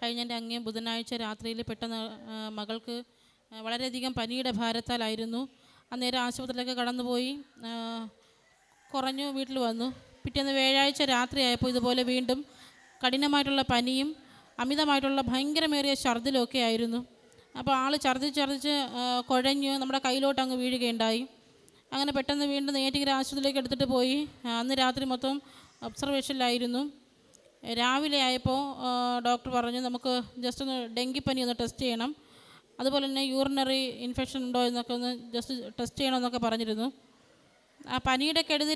കഴിഞ്ഞ അങ്ങേ ബുധനാഴ്ച രാത്രിയിൽ പെട്ടെന്ന് മകൾക്ക് വളരെയധികം പനിയുടെ ഭാരത്താലായിരുന്നു. അന്നേരം ആശുപത്രിയിലൊക്കെ കടന്നുപോയി കുറഞ്ഞു വീട്ടിൽ വന്നു. പിറ്റേന്ന് വ്യാഴാഴ്ച രാത്രിയായപ്പോൾ ഇതുപോലെ വീണ്ടും കഠിനമായിട്ടുള്ള പനിയും അമിതമായിട്ടുള്ള ഭയങ്കരമേറിയ ഛർദിലൊക്കെ ആയിരുന്നു. അപ്പോൾ ആൾ ഛർദ്ദിച്ച് ഛർദ്ദിച്ച് കുഴഞ്ഞു നമ്മുടെ കയ്യിലോട്ട് അങ്ങ് വീഴുകയുണ്ടായി. അങ്ങനെ പെട്ടെന്ന് വീണ്ടും നേറ്റിങ്ങനെ ആശുപത്രിയിലേക്ക് എടുത്തിട്ട് പോയി. അന്ന് രാത്രി മൊത്തം ഒബ്സർവേഷനിലായിരുന്നു. രാവിലെ ആയപ്പോൾ ഡോക്ടർ പറഞ്ഞു നമുക്ക് ജസ്റ്റ് ഒന്ന് ഡെങ്കിപ്പനി ഒന്ന് ടെസ്റ്റ് ചെയ്യണം. അതുപോലെ തന്നെ യൂറിനറി ഇൻഫെക്ഷൻ ഉണ്ടോ എന്നൊക്കെ ഒന്ന് ജസ്റ്റ് ടെസ്റ്റ് ചെയ്യണം എന്നൊക്കെ പറഞ്ഞിരുന്നു. ആ പനിയുടെ കെടുതി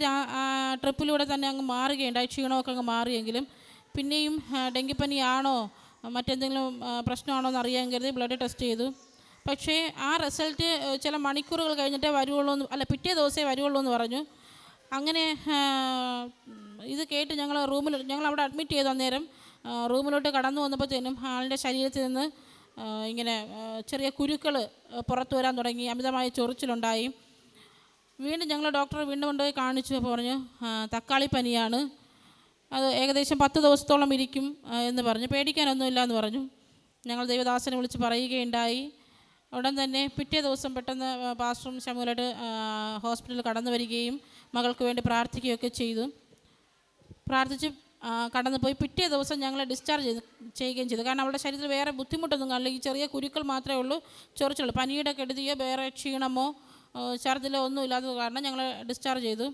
ട്രിപ്പിലൂടെ തന്നെ അങ്ങ് മാറുകയുണ്ടായി. ക്ഷീണമൊക്കെ അങ്ങ് മാറിയെങ്കിലും പിന്നെയും ഡെങ്കിപ്പനിയാണോ മറ്റെന്തെങ്കിലും പ്രശ്നമാണോ എന്ന് അറിയാൻ കരുതി ബ്ലഡ് ടെസ്റ്റ് ചെയ്തു. പക്ഷേ ആ റിസൾട്ട് ചില മണിക്കൂറുകൾ കഴിഞ്ഞിട്ടേ വരുവുള്ളൂ എന്ന് അല്ല പിറ്റേ ദിവസമേ വരുവുള്ളൂ എന്ന് പറഞ്ഞു. അങ്ങനെ ഇത് കേട്ട് ഞങ്ങൾ റൂമിൽ ഞങ്ങൾ അവിടെ അഡ്മിറ്റ് ചെയ്തു അന്നേരം റൂമിലോട്ട് കടന്നു വന്നപ്പോഴത്തേനും ആളുടെ ശരീരത്തിൽ നിന്ന് ഇങ്ങനെ ചെറിയ കുരുക്കൾ പുറത്തു വരാൻ തുടങ്ങി അമിതമായ ചൊറിച്ചിലുണ്ടായി. വീണ്ടും ഞങ്ങൾ ഡോക്ടറെ വീണ്ടും കൊണ്ടുപോയി കാണിച്ചു പറഞ്ഞു "ആ, തക്കാളി പനിയാണ്. അത് ഏകദേശം പത്ത് ദിവസത്തോളം ഇരിക്കും എന്ന് പറഞ്ഞു. പേടിക്കാനൊന്നുമില്ല എന്ന് പറഞ്ഞു. ഞങ്ങൾ ദൈവദാസനെ വിളിച്ച് പറയുകയുണ്ടായി. ഉടൻ തന്നെ പിറ്റേ ദിവസം പെട്ടെന്ന് പാസ്റ്ററും ശമുലായിട്ട് ഹോസ്പിറ്റലിൽ കടന്നു വരികയും മകൾക്ക് വേണ്ടി പ്രാർത്ഥിക്കുകയൊക്കെ ചെയ്തു. പ്രാർത്ഥിച്ച് കടന്നു കടന്നുപോയി. പിറ്റേ ദിവസം ഞങ്ങളെ ഡിസ്ചാർജ് ചെയ്ത് ചെയ്യുകയും ചെയ്തു. കാരണം അവളുടെ ശരീരത്തിൽ വേറെ ബുദ്ധിമുട്ടൊന്നും കാണില്ല ഈ ചെറിയ കുരുക്കൾ മാത്രമേ ഉള്ളൂ ചൊറിച്ചുള്ളൂ പനിയുടെ കെടുതിയോ വേറെ ക്ഷീണമോ ചർദ്ദിലോ ഒന്നും ഇല്ലാത്തത് കാരണം ഞങ്ങൾ ഡിസ്ചാർജ് ചെയ്തു.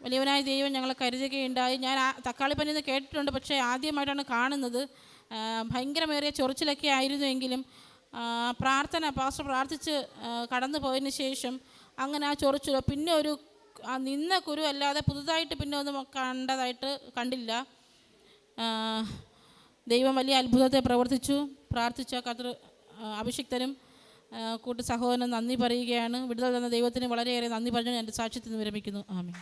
വലിയവനായ ദൈവം ഞങ്ങളെ കരുതുകയുണ്ടായി ഞാൻ ആ തക്കാളി പനി എന്ന് കേട്ടിട്ടുണ്ട് പക്ഷേ ആദ്യമായിട്ടാണ് കാണുന്നത്. ഭയങ്കരമേറിയ ചൊറിച്ചിലൊക്കെ ആയിരുന്നുവെങ്കിലും പ്രാർത്ഥന പാസ്റ്റർ പ്രാർത്ഥിച്ച് കടന്നു പോയതിന് ശേഷം അങ്ങനെ ആ ചൊറിച്ചു പിന്നെ ഒരു ആ നിന്ന കുരു അല്ലാതെ പുതുതായിട്ട് പിന്നെ ഒന്നും കണ്ടതായിട്ട് കണ്ടില്ല. ദൈവം വലിയ അത്ഭുതത്തെ പ്രവർത്തിച്ചു. പ്രാർത്ഥിച്ച കത്ര അഭിഷിക്തനും കൂട്ടു സഹോദരനും നന്ദി പറയുകയാണ്. വിടുതൽ തന്ന ദൈവത്തിന് വളരെയേറെ നന്ദി പറഞ്ഞു എന്റെ സാക്ഷ്യത്തിൽ നിന്ന് വിരമിക്കുന്നു. ആമേ